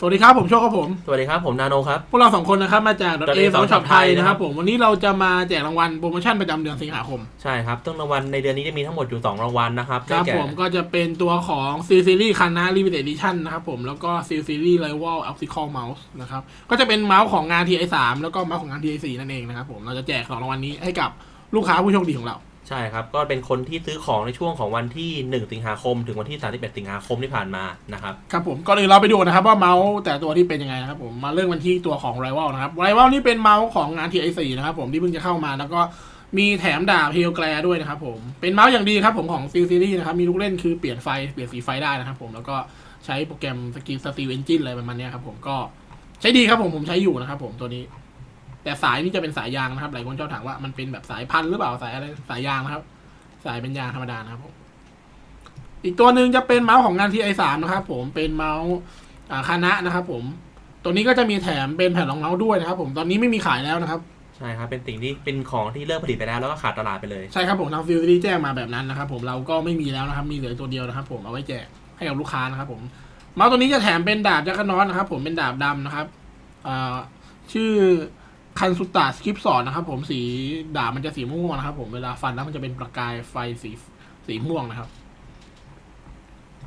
สวัสดีครับผมโชคครับผม สวัสดีครับผมนาโนครับ พวกเราสองคนนะครับมาจาก Dot A A สองช็อปไทย Shop Thai นะครับนะครับผมวันนี้เราจะมาแจกรางวัลโปรโมชั่นประจำเดือนสิงหาคม ใช่ครับต้องรางวัลในเดือนนี้จะมีทั้งหมดอยู่ 2 รางวัลนะครับครับได้แก่ผมก็จะเป็นตัวของ C Series คันนะ Limited Edition นะครับผมแล้วก็ C Series Rival Optical Mouse นะครับก็จะเป็นเมาส์ของงาน TI 3แล้วก็เมาส์ของงาน TI 4นั่นเองนะครับผมเราจะแจกสองรางวัลนี้ให้กับลูกค้าผู้โชคดีของเรา ใช่ครับ ก็เป็นคนที่ซื้อของในช่วงของวันที่ 1 สิงหาคม ถึงวันที่ 31 สิงหาคมที่ผ่านมานะครับ ครับผมก่อนอื่นเราไปดูนะครับว่าเมาส์แต่ตัวที่เป็นยังไงนะครับผมมาเริ่มกันที่ตัวของ Rival นะครับ Rival นี่เป็นเมาส์ของงาน TI 4 นะครับผมที่เพิ่งจะเข้ามาแล้วก็มีแถมดาบเฮลแกลด้วยนะครับผมเป็นเมาส์อย่างดีครับผมของ C Series นะครับมีลูกเล่นคือเปลี่ยนไฟเปลี่ยนสีไฟได้นะครับผมแล้วก็ใช้โปรแกรมสกิลสตีเอนจินอะไรประมาณนี้ครับผมก็ใช้ดีครับผมผมใช้อยู่นะครับผมตัวนี้ แต่สายนี่จะเป็นสายยางนะครับ หลายคนชอบถามว่ามันเป็นแบบสายพันธุ์หรือเปล่าสายอะไรสายยางนะครับ สายเป็นยางธรรมดานะครับผมอีกตัวหนึ่งจะเป็นเมาส์ของงาน TI 3นะครับ ผมเป็นเมาส์อ่าคานะนะครับ ผม ตัวนี้ก็จะมีแถมเป็นแผ่นรองเมาส์ด้วยนะครับ ผมตอนนี้ไม่มีขายแล้วนะครับใช่ครับเป็นสิ่งที่เป็นของที่เลิกผลิตไปแล้วแล้วก็ขาดตลาดไปเลยใช่ครับผมทางฟิวซี่แจ้งมาแบบนั้นนะครับผมเราก็ไม่มีแล้วนะครับ มีเหลือตัวเดียวนะครับ ผมเอาไว้แจกให้กับลูกค้านะครับผมเมาส์ตัวนี้จะแถมเป็นดาบจักรนอนนะครับ ผมเป็นดาบดำนะครับอ่าชื่อ คันสุตาสคริปสอนนะครับ ผมสีดาบมันจะสีม่วงๆนะครับ ผมเวลาฟันแล้วมันจะเป็นประกายไฟสีสีม่วงนะครับ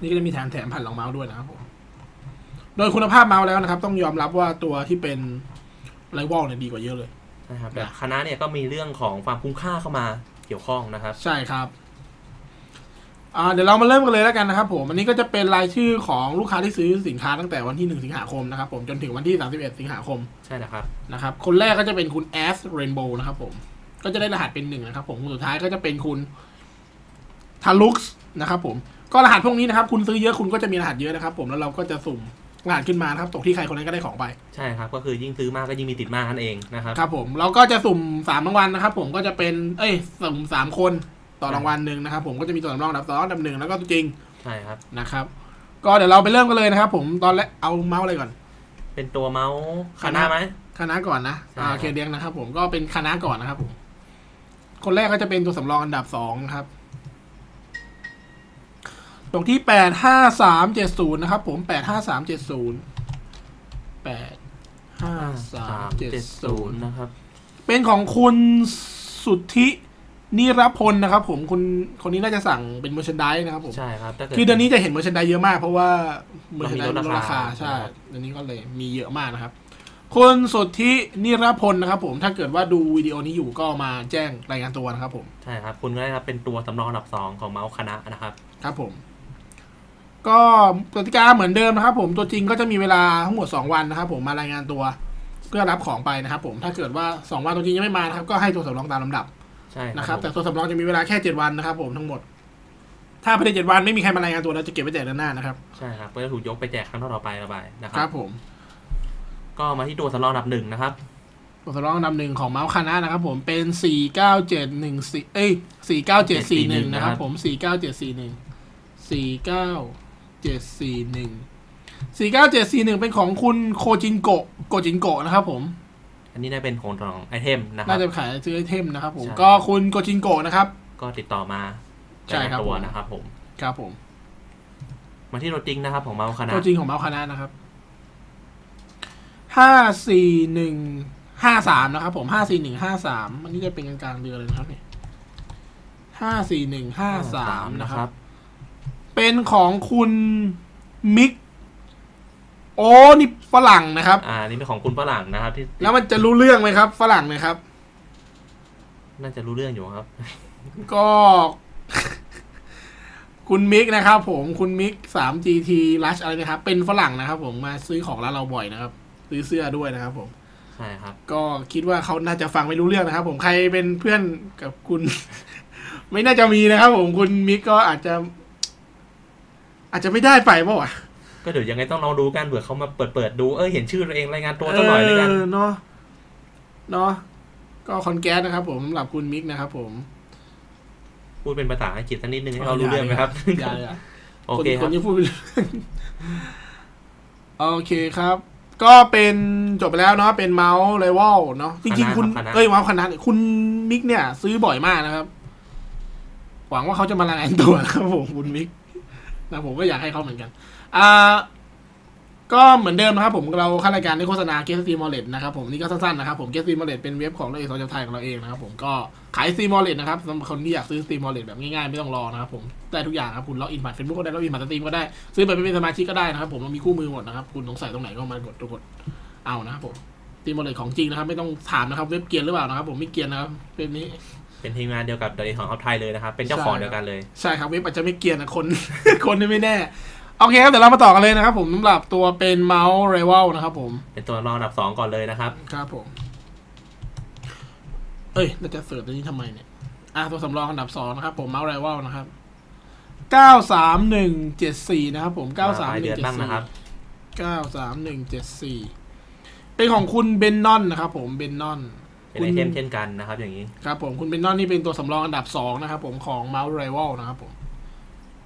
นี่ก็จะมีแถมแถมแผ่นรองเมาส์ด้วยนะครับผม โดยคุณภาพเมาส์แล้วนะครับ ต้องยอมรับว่าตัวที่เป็นไรวอลเนี่ยดีกว่าเยอะเลยใช่ครับแต่คณะเนี่ยก็มีเรื่องของความคุ้มค่าเข้ามาเกี่ยวข้องนะครับ ใช่ครับอ่า เดี๋ยวเรามาเริ่มกันเลยแล้วกันนะครับผมอันนี้ก็จะเป็นรายชื่อของลูกค้าที่ซื้อสินค้าตั้งแต่วันที่ 1 สิงหาคมนะครับผมจนถึงวันที่ 31 สิงหาคมใช่นะครับนะครับคนแรกก็จะเป็นคุณแอสเรนโบว์นะครับผมก็จะได้รหัสเป็นหนึ่งนะครับผมคนสุดท้ายก็จะเป็นคุณทาลุกส์นะครับผมก็รหัสพวกนี้นะครับ คุณซื้อเยอะคุณก็จะมีรหัสเยอะนะครับ ผมแล้วเราก็จะสุ่มรหัสขึ้นมานะครับตกที่ใครคนนั้นก็ได้ของไปใช่ครับ ก็คือยิ่งซื้อมากก็ยิ่งมีติดมากนั่นเองนะครับครับผมเราก็จะสุ่มสามรางวัลนะครับ ผมก็จะเป็น เอ้ยสุ่มสามคน ต่อรางวัลหนึ่งนะครับ ผมก็จะมีตัวสำรองอันดับสองอันดับหนึ่งแล้วก็ตัวจริงใช่ครับนะครับ ก็เดี๋ยวเราไปเริ่มกันเลยนะครับ ผมตอนแรกเอาเมาส์อะไรก่อน เป็นตัวเมาส์คคณะณะไหมคณะก่อนนะใช่อ่าโอเคเรียงนะครับผมก็เป็นคณะก่อนนะครับผมคนแรกก็จะเป็นตัวสำรองอันดับสองนะครับตรงที่แปดห้าสามเจ็ดศูนย์นะครับ ผมแปดห้าสามเจ็ดศูนย์แปดห้าสามเจ็ดศูนย์นะครับ เป็นของคุณสุทธิ นิรพลนะครับผมคุณคนนี้น่าจะสั่งเป็นเมอร์ชันดนะครับผมใช่ครับถ้าเกิดคือเดือนนี้จะเห็นเมอร์ชันดเยอะมากเพราะว่าเมอร์ชันดมันมีลลดดราราคาคาใช่ครับเดือนนี้ก็เลยมีเยอะมากนะครับคุณสุทธินิรพลนะครับผมถ้าเกิดว่าดูวิดีโอนี้อยู่ก็มาแจ้งรายงานตัวนะครับผมใช่ครับ คุณก็ได้รับเป็นตัวสำรองอันดับสองของเมาส์คณะนะครับ ครับผม ก็กติกาเหมือนเดิมนะครับ ผมตัวจริงก็จะมีเวลาทั้งหมดสองวันนะครับ ผมมารายงานตัวเพื่อรับของไปนะครับ ผมถ้าเกิดว่าสองวันตัวจริงยังไม่มานะครับ ก็ให้ตัวสำรองตามลำดับ ใช่นะครับผมแต่ตัวสำรองจะมีเวลาแค่เจ็ดวันนะครับ ผมทั้งหมด ถ้าภายในเจ็ดวันไม่มีใครมารายงานตัวเราจะเก็บไว้แจกเดือนหน้านะครับ ใช่ครับก็จะถูกยกไปแจกครั้งต่อๆไประบายนะคครัรับบผม ก็มาที่ตัวสำรองอันดับหนึ่งนะครับตัวสำรองอันดับหนึ่งของเมาส์คานะนะครับผมเป็นสี่เก้าเจ็ดหนึ่งสี่เอ้ยสี่เก้าเจ็ดสี่หนึ่งนะครับ ผมสี่เก้าเจ็ดสี่หนึ่งสี่เก้าเจ็ดสี่หนึ่งสี่เก้าเจ็ดสี่หนึ่งเป็นของคุณโคจินโกะโกจินโกะนะครับผม อันนี้ได้เป็นของรองไอเทมนะครัน่าบจะขายซื้อไอเทมนะครับผมใช่ก็คุณโกจินโกะนะครับ ก็ติดต่อมาใช่ครับแต่ละตัวผมนะครับผมครับผม มาที่ตัวจริงนะครับของเมาส์คณะตัวจริงของเมาส์คานะนะครับห้าสี่หนึ่งห้าสามนะครับ ผมห้าสี่หนึ่งห้าสามอันนี้จะเป็นกลางๆเดือนเลยนะครับเนี่ยห้าสี่หนึ่งห้าสามนะครับ เป็นของคุณมิก โอ้นี่ฝรั่งนะครับ อ่านี่เป็นของคุณฝรั่งนะครับ ที่แล้วมันจะรู้เรื่องไหมครับ ฝรั่งเนะครับ น่าจะรู้เรื่องอยู่ครับ ก็ คุณมิกนะครับ ผมคุณมิกสาม GT Rush อะไรนะครับ เป็นฝรั่งนะครับ ผมมาซื้อของร้านเราบ่อยนะครับ ซื้อเสื้อด้วยนะครับ ผมใช่ครับ ก็คิดว่าเขาน่าจะฟังไม่รู้เรื่องนะครับ ผมใครเป็นเพื่อนกับคุณ ไม่น่าจะมีนะครับ ผมคุณมิกก็อาจจะ อาจจะไม่ได้ไปเปล่าวะ ก็เดี๋ยวยังไงต้องลองดูกันเผื่อเขามาเปิดเปิดๆดูเออเห็นชื่อตัวเองรายงานตัวสักหน่อยด้วยกันเออเนาะเนาะก็คอนแกสนะครับ ผมสำหรับคุณมิกนะครับ ผม พูดเป็นภาษาอังกฤษสักนิดนึงให้เขารู้เรื่องไหมครับอย่าเลยอะโอเคคครันบที่พูดไม่รู้เรื่องโอเคครับ ก็เป็นจบไปแล้วเนาะเป็นเมาส์เลเวลเนาะจริงๆคุณคณะเอ้ยเมาส์คณะเนี่ยคุณมิกเนี่ย ซื้อบ่อยมากนะครับ หวังว่าเขาจะมารายงานตัวนะครับผมคุณมิก นะผมก็อยากให้เขาเหมือนกัน อ่า ก็เหมือนเดิมนะครับผมเราเข้ารายการในโฆษณาเกสซีมอลเลตนะครับผมนี่ก็สั้นๆนะครับผมเกสซีมอลเลตเป็นเว็บของเราเองสองชาวไทยของเราเองนะครับผมก็ขายซีมอลเลตนะครับสำหรับคนที่อยากซื้อซีมอลเลตแบบง่ายๆไม่ต้องรอนะครับผมได้ทุกอย่างครับคุณล็อกอินผ่านเฟซบุ๊กก็ได้ล็อกอินผ่านสตรีมก็ได้ซื้อไม่เป็นสมาชิกก็ได้นะครับผมเรามีคู่มือหมดนะครับคุณสงสัยตรงไหนก็มากดกดเอานะครับผมซีมอลเลตของจริงนะครับไม่ต้องถามนะครับเว็บเกียร์หรือเปล่านะครับผมไม่เกียร์นะครับเว็บนี้ เป็นทีมงานเดียวกับเดลิของเอาไทยเลยนะครับ เป็นเจ้าของเดียวกันเลย ใช่ครับเว็บอาจจะไม่เกรียนนะคน คนนี่ไม่แน่ โอเคครับ เดี๋ยวเรามาต่อกันเลยนะครับผมสำหรับตัวเป็นเมาส์ไรวัลนะครับผม เป็นตัวรองอันดับสองก่อนเลยนะครับ ครับผม เอ้ยเราจะเสิร์ชตัวนี้ทำไมเนี่ย อะตัวสำรองอันดับสองนะครับผมเมาส์ไรวัลนะครับเก้าสามหนึ่งเจ็ดสี่นะครับผมเก้าสามปลายหนึ่เดืงอนเจ็ดบ้างสี่นะครับเก้าสามหนึ่งเจ็ดสี่เป็นของคุณเบนนอนนะครับผมเบนนอน เป็นไอเทมเช่นกันนะครับ อย่างนี้ ครับผมคุณเบนนอนนี่เป็นตัวสำรองอันดับสองนะครับผมของเมาส์ไรวัลนะครับผม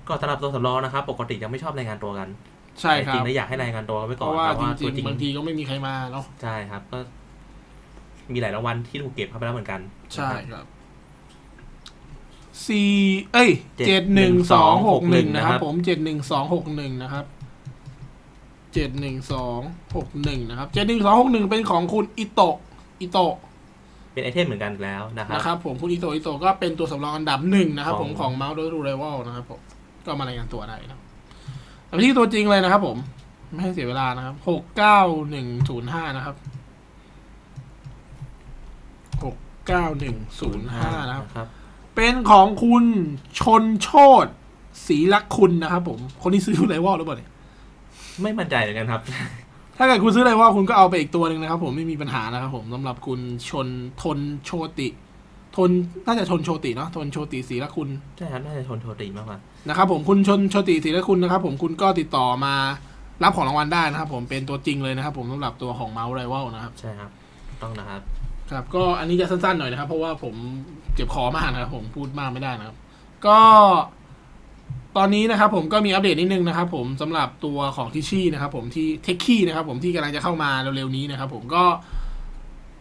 ก็สำหรับตัวสำรองนะครับ ปกติจะไม่ชอบรายงานตัวกัน ใช่คจรัริบงๆแล้วอยากให้รายงานตัวไว้เพก่อนราะว่าครับจว่าริตัวงจริงๆบางทีก็ไม่มีใครมาเนาะใช่ครับ ก็ มีหลายรางวัลที่ถูกเก็บเข้าไปแล้วเหมือนกัน ใช่นะครับครับสี่เอ้ยเจ็ดหนึ่งสองหกหนึ่งนะครับ ผมเจ็ดหนึ่งสองหกหนึ่งนะครับเจ็ดหนึ่งสองหกหนึ่งนะครับเจ็ดหนึ่งสองหกหนึ่งเป็นของคุณอิโตะอิโตะ เป็นไอเทมเหมือนกันแล้วนะครับนะครับผมคุณอิโตะอิโตะก็เป็นตัวสำรองอันดับหนึ่งนะครับของผมของเมาส์โดยรูเรวลนะครับผมก็มารายงานตัวได้นะครับไปที่ตัวจริงเลยนะครับผม ไม่ให้เสียเวลานะครับหกเก้าหนึ่งศูนย์ห้านะครับหกเก้าหนึ่งศูนย์ห้านะครับนะครับเป็นของคุณชนโชตศรีลักษณ์คุณนะครับผม คนที่ซื้อไรวอลหรือเปล่าเนี่ยไม่มั่นใจเหมือนกันครับ ถ้าเกิดคุณซื้อไรวอลคุณก็เอาไปอีกตัวหนึ่งนะครับ ผมไม่มีปัญหานะครับผมสำหรับคุณชนทนโชติ ทนน่าจะชนโชติเนาะทนโชติศรีลักษณ์คุณใช่ครับน่าจะชนโทติมากกว่านะครับผมคุณชนโชติศรีลักษณ์คุณนะครับ ผมคุณก็ติดต่อมารับของรางวัลได้นะครับ ผมเป็นตัวจริงเลยนะครับ ผมสำหรับตัวของเมาส์ไรวอลนะครับ ใช่ครับต้องนะครับ ครับ ก็อันนี้จะสั้นๆหน่อยนะครับ เพราะว่าผมเจ็บคอมากนะครับผมพูดมากไม่ได้นะครับ ก็ ตอนนี้นะครับผมก็มีอัปเดตนิดนึงนะครับผมสำหรับตัวของทิชชี่นะครับผมที่เทคคีนะครับผมที่กำลังจะเข้ามาเร็วๆนี้นะครับผมก็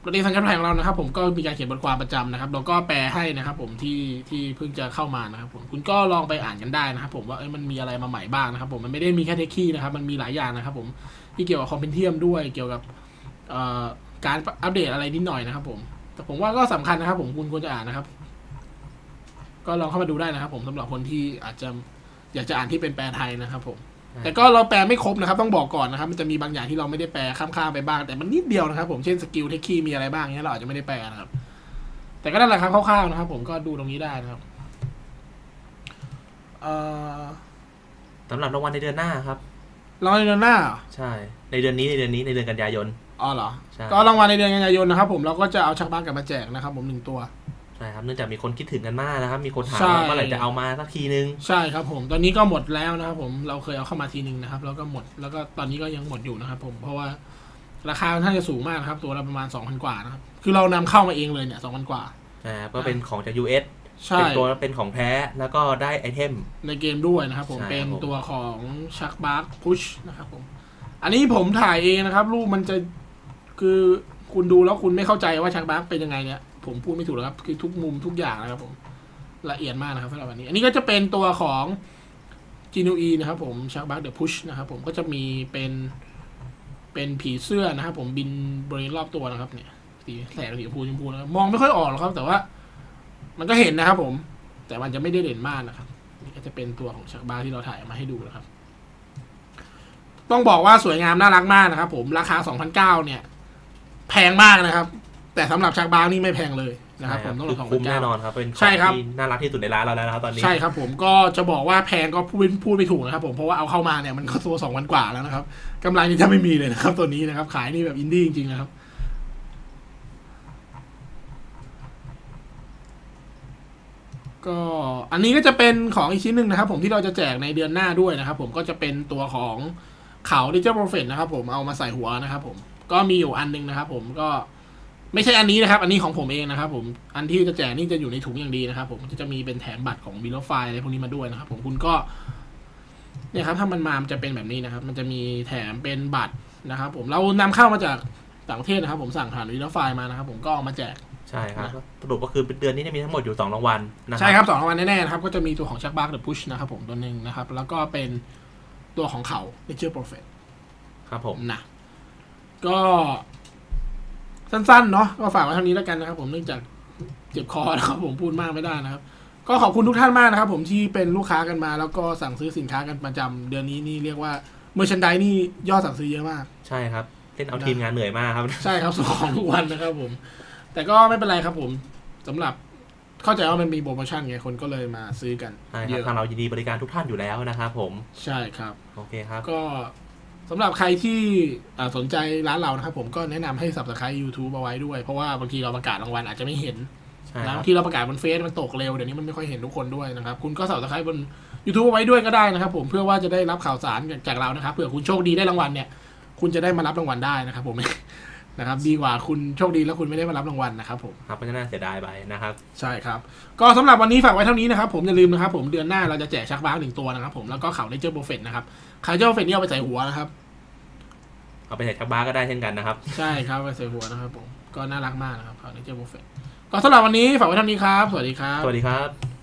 ประเด็นสังกัดแของเรานะครับ ผมก็มีการเขียนบทความประจำนะครับเราก็แปลให้นะครับผมที่ที่เพิ่งจะเข้ามานะครับผมคุณก็ลองไปอ่านกันได้นะครับ ผมว่าเอ้ยมันมีอะไรมาใหม่บ้างนะครับ ผมมันไม่ได้มีแค่เทคคีนะครับมันมีหลายอย่างนะครับ ผมที่เกี่ยวกับคอมเพนเทียมด้วยเกี่ยวกับการอัปเดตอะไรนิดหน่อยนะครับ ผมแต่ผมว่าก็สำคัญนะครับ ผมคุณควรจะอ่านนะครับ ก็ลองเข้ามาดูได้นะครับ ผมสำหรับคนที่อาจจะ อยากจะอ่านที่เป็นแปลไทยนะครับผม แต่ก็เราแปลไม่ครบนะครับ ต้องบอกก่อนนะครับ มันจะมีบางอย่างที่เราไม่ได้แปลข้ามๆไปบ้าง แต่มันนิดเดียวนะครับ ผม เช่นสกิลเทคคีมีอะไรบ้างเนี้ยเราอาจจะไม่ได้แปลนะครับ แต่ก็นั่นแหละครับคร่าวๆนะครับ ผมก็ดูตรงนี้ได้นะครับเอ่อสำหรับรางวัลในเดือนหน้าครับรางวัลในเดือนหน้าเหรอใช่ ในเดือนนี้ในเดือนนี้ในเดือนกันยายนอ๋อเหรอใช่ก็รางวัลในเดือนกันยายนนะครับ ผมเราก็จะเอาชักบ้านกลับมาแจกนะครับ ผมหนึ่งตัว ใช่ครับเนื่องจากมีคนคิดถึงกันมากนะครับ มีคนถามใช่ว่าเมื่อไหร่จะเอามาสักทีนึง ใช่ครับผม ตอนนี้ก็หมดแล้วนะครับผม เราเคยเอาเข้ามาทีหนึ่งนะครับ แล้วก็หมด แล้วก็ตอนนี้ก็ยังหมดอยู่นะครับ ผม เพราะว่าราคาค่อนข้างจะสูงมากนะครับ ตัวละประมาณสองพันกว่านะครับ คือเรานำเข้ามาเองเลยเนี่ยสองพันกว่านะครับก็เป็นของจาก US ใช่เป็นตัวเป็นของแท้ แล้วก็ได้ไอเทม ในเกมด้วยนะครับผมใช่ครับเป็นผมตัวของชักบาร์พุชนะครับผม อันนี้ผมถ่ายเองนะครับ รูปมันจะ คือคุณดูแล้วคุณไม่เข้าใจว่าชักบาร์เป็นยังไงเนี่ย ผมพูดไม่ถูกแล้วครับ คือทุกมุมทุกอย่างนะครับผมละเอียดมากนะครับสำหรับวันนี้ อันนี้ก็จะเป็นตัวของ g n u e นะครับผมชักบาร์เดอะพุชนะครับผมก็จะมีเป็นเป็นผีเสื้อนะครับผมบินบริเวณรอบตัวนะครับเนี่ยสีแสงสีชมพูชมพูนะครับมองไม่ค่อยออกหรอกครับ แต่ว่า มันก็เห็นนะครับ ผม แต่มันจะไม่ได้เด่นมากนะครับนี่ก็จะเป็นตัวของชักบาร์ที่เราถ่ายมาให้ดูนะครับ ต้องบอกว่าสวยงามน่ารักมากนะครับ ผมราคา2,009เนี่ย แพงมากนะครับ แต่สำหรับชักบาร์นี่ไม่แพงเลยนะครับผมต้องคืรอของคุ้มแน่นอนครับเป็นขใช่องครับที่น่ารักที่สุดในร้านเราแล้วนะครับตอนนี้ใช่ครับผมก็จะบอกว่าแพงก็พูดพูดไม่ถูกนะครับผมเพราะว่าเอาเข้ามาเนี่ยมันก็ตัวสองพันกว่าแล้วนะครับกำไรนี่จะไม่มีเลยนะครับ ตัวนี้นะครับ ขายนี่แบบอินดี้จริงๆนะครับก็อันนี้ก็จะเป็นของอีกชิ้นหนึ่งนะครับ ผมที่เราจะแจกในเดือนหน้าด้วยนะครับ ผมก็จะเป็นตัวของเขาดิจิทัลโปรเฟตนะครับ ผมเอามาใส่หัวนะครับ ผมก็มีอยู่อันหนึงนะครับ ผมก็ ไม่ใช่อันนี้นะครับ อันนี้ของผมเองนะครับ ผมอันที่จะแจกนี่จะอยู่ในถุงอย่างดีนะครับ ผมก็จะมีเป็นแถมบัตรของบิลไฟอะไรพวกนี้มาด้วยนะครับ ผมคุณก็เนี่ยครับถ้ามันมามันจะเป็นแบบนี้นะครับ มันจะมีแถมเป็นบัตรนะครับ ผมเรานำเข้ามาจากต่างประเทศนะครับ ผมสั่งผ่านวิลไฟมานะครับ ผมก็เอามาแจกใช่ครับสรุปก็คือเดือนนี้เนี่ยมีทั้งหมดอยู่สองรางวัลนะครัใช่ครับสองรางวัลแน่ๆนะครับ ก็จะมีตัวของชักบาร์เดอะพุชนะครับ ผมตัวหนึ่งนะครับ แล้วก็เป็นตัวของเขา Nature Prophet ครับผมนะก็ สั้นๆเนาะก็ฝากไว้เท่านี้แล้วกันนะครับ ผมเนื่องจากเจ็บคอนะครับผมพูดมากไม่ได้นะครับ ก็ขอบคุณทุกท่านมากนะครับ ผมที่เป็นลูกค้ากันมา แล้วก็สั่งซื้อสินค้ากันประจำเดือนนี้นี่เรียกว่าเมอร์ชันไดนี่ยอดสั่งซื้อเยอะมาก ใช่ครับเล่นเอาทีมงานเหนื่อยมากครับใช่ครับส่งของทุกวันนะครับ ผม แต่ก็ไม่เป็นไรครับ ผมสำหรับเข้าใจว่ามันมีโปรโมชั่นไงคนก็เลยมาซื้อกันใช่คเยรับอะทางเรายินดีบริการทุกท่านอยู่แล้วนะครับผมใช่ครับโอเคครับ ก็ สำหรับใครที่อ่าสนใจร้านเรานะครับผมก็แนะนำให้ subscribe YouTube เอาไว้ด้วย เพราะว่าบางทีเราประกาศรางวัลอาจจะไม่เห็นใช่นะครับบางทีเราประกาศบนเฟซมันตกเร็วเดี๋ยวนี้มันไม่ค่อยเห็นทุกคนด้วยนะครับ คุณก็ subscribe บน YouTube เอาไว้ด้วยก็ได้นะครับ ผมเพื่อว่าจะได้รับข่าวสารจากเรานะครับเผื่อคุณโชคดีได้รางวัลเนี่ย คุณจะได้มารับรางวัลได้นะครับผม นะครับ ดีกว่าคุณโชคดีแล้วคุณไม่ได้มารับรางวัลนะครับผมครับก็จะน่าเสียดายไปนะครับ ใช่ครับ ก็สำหรับวันนี้ฝากไว้เท่านี้นะครับ ผมอย่าลืมนะครับ ผมเดือนหน้าเราจะแจกชักบ้าหนึ่งตัวนะครับ ผมแล้วก็เขาในเจอร์โบเฟตนะครับเขาเจอร์โบเฟตนี่เอาไปใส่หัวนะครับเอาไปใส่ชักบ้าก็ได้เช่นกันนะครับ ใช่ครับไปใส่หัวนะครับ ผมก็น่ารักมากนะครับเขาในเจอร์โบเฟตก็สำหรับวันนี้ฝากไว้เท่านี้ครับ สวัสดีครับสวัสดีครับ